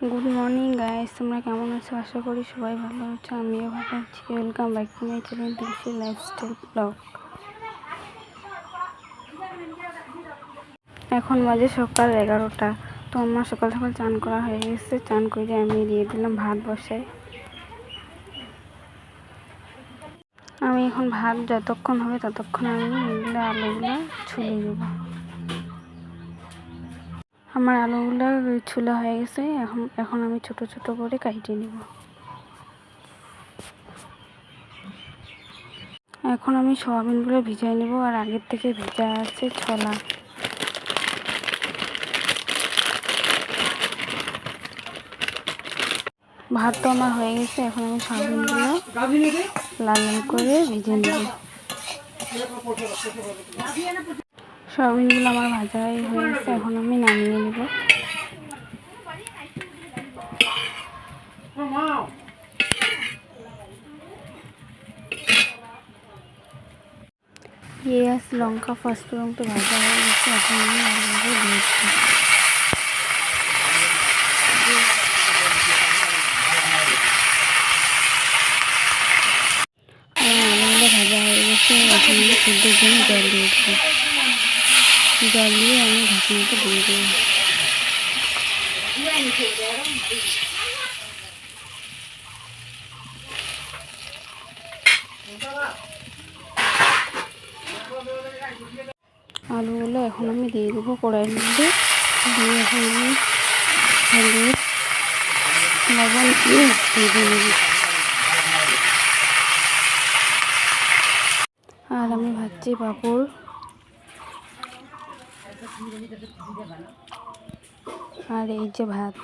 Good morning guys তোমরা কেমন আছো? আশা করি সবাই ভালো আছো, আমিও ভালো আছি। Welcome back to my channel দিলসি lifestyle blog এখন বাজে সকাল এগারোটা। তো আমার সকাল সকাল চান করা হয়ে গেছে। চান করে আমি দিয়ে দিলাম ভাত বসাই আমি এখন ভাত যতক্ষণ হবে ততক্ষণ আমি এগুলো আলুগুলো ছুলে দেবো। আমার আলুগুলো ছুলা হয়ে গেছে, এখন এখন আমি ছোট ছোট করে কাটিয়ে নেব। এখন আমি সয়াবিনগুলো ভিজাই নেব, আর আগের থেকে ভেজা আছে ছোলা। ভাত তো আমার হয়ে গেছে, এখন আমি সয়াবিনগুলো লাল লাল করে ভেজে নেব। সয়াবিনগুলো আমার ভাজা হয়ে গেছে এখন আমি নামিয়ে নেব। পেঁয়াজ, লঙ্কা ফার্স্টফোড়ন তো ভাজা হয়ে গেছে, এখন আমি আলুগুলো দিয়েছি আলুগুলো ভাজা হয়ে গেছে, এখন আমি সিদ্ধের জন্য জল দিয়েছি জল আমি ঢাকনাটা দিয়ে দেবো। আলুগুলো এখন আমি দিয়ে দেবো কড়াইয়ের মধ্যে। দিয়ে এখন আমি হলুদ লবণ দিয়ে দিয়ে দেবো আর আমি ভাজছি পাঁপড়। আর এই যে ভাত।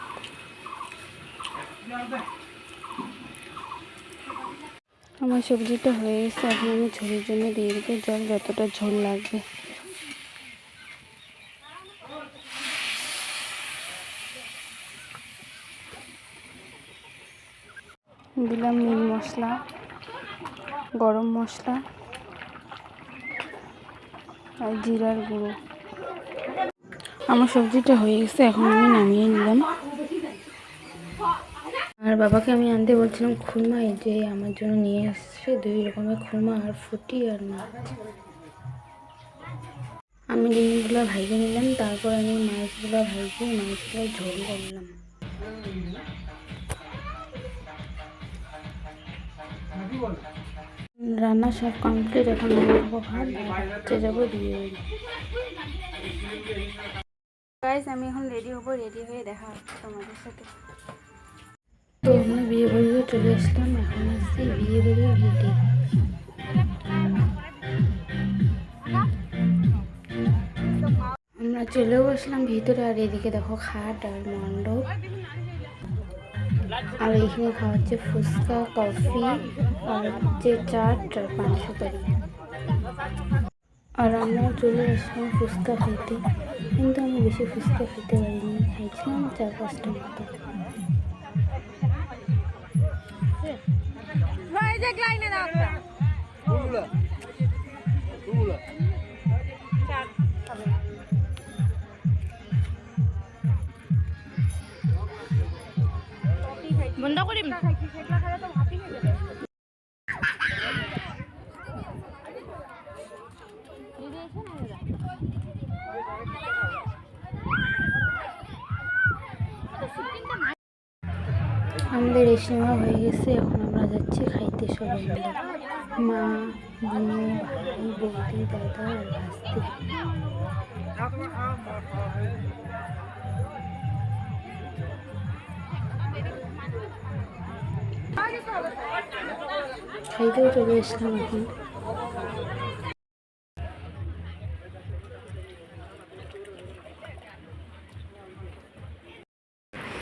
আমার সবজিটা হয়ে গেছে, এখন আমি ঝোলের জন্য দিয়ে দেবো। জল যতটা ঝোল লাগবে। দিলাম মিট মশলা, গরম মশলা আর জিরার গুঁড়ো। আমার সবজিটা হয়ে গেছে, এখন আমি নামিয়ে নিলাম। আর বাবাকে আমি আনতে বলছিলাম, খুরমা এই যে আমার জন্য নিয়ে আসছে, দুই রকমের খুরমা, আর ফুটি আর মাছ। আমি ডিমগুলো ভাইজে নিলাম, তারপর আমি মাছগুলো ভাইজে, মাছগুলো ঝোল করলাম রান্না সব কমপ্লিট এখন ভাত যাব দিয়ে গাইজ আমি এখন রেডি হব রেডি হয়ে দেখা তোমাদের সাথে। তো আমরা বিয়ে বাড়িতে চলে আসলাম, এখন আসছি বিয়ে বাড়ির গেটে আমরা চলেও আসলাম ভিতরে, আর এদিকে দেখো খাট আর মণ্ডপ। আর এখানে খাওয়া হচ্ছে ফুচকা, কফি, আর হচ্ছে চাট আর পান সুপারি। আর আমরা চলে আসলাম ফুচকা খেতে। কিন্তু আমি বেশি ফুচকা খেতে পারিনি, খাইছিলাম চার পাঁচটা মতো। বন্ধ কৰিম এই হয়ে গেছে, এখন আমরা যাচ্ছি খাইতে সবাই মিলে। মা, বোন, ভাই, বৌদি, দাদা আর ভাস্তি খাইতেও চলে এসলাম এখন।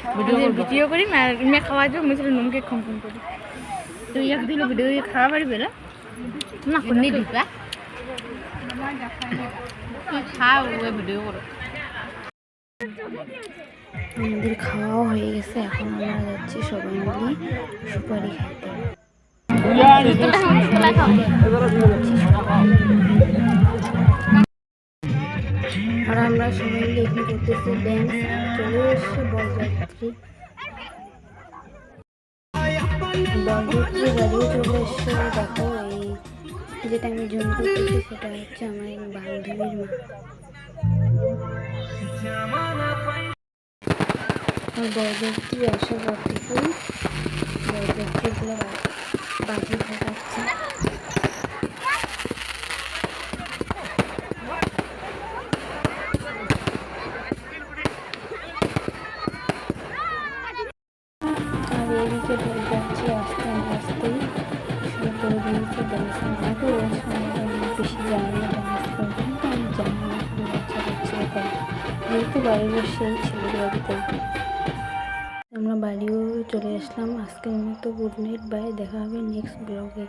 আৰু তুমি খাৱা যোৱা মই চালোঁ নোমকে খং খং কৰি তো ইয়াক দিলোঁ ভিডিঅ' খাব পাৰিবি না না শুনি দিবা। খাও ভিডিঅ' করো। আমাদের খাওয়াও হয়ে গেছে এখন আমরা যাচ্ছি সবাই মিলে সুপারি খাইতে আর আমরা সবাই মিলে এখানে করতেছি ড্যান্স চলে এসছে বরযাত্রী। বরযাত্রী গাড়িও চলে এসছে, দেখো এই যেটা আমি জুম করতেছি, সেটা হচ্ছে আমার এক বান্ধবীর মা। বরযাত্রী আসার পর থেকেই বরযাত্রীগুলো বাজি ফাটাচ্ছে আর এদিকে যাচ্ছি, আস্তে আমাকে ওর সঙ্গে বেশি জানি না ডান্স করবেন আমি জানি না খুব যেহেতু বাড়ির সেই ছিল বাড়িতে। আমরা বাড়িও চলে আসলাম। আজকের মতো গুড নাইট, বাই। দেখা হবে নেক্সট ব্লগে।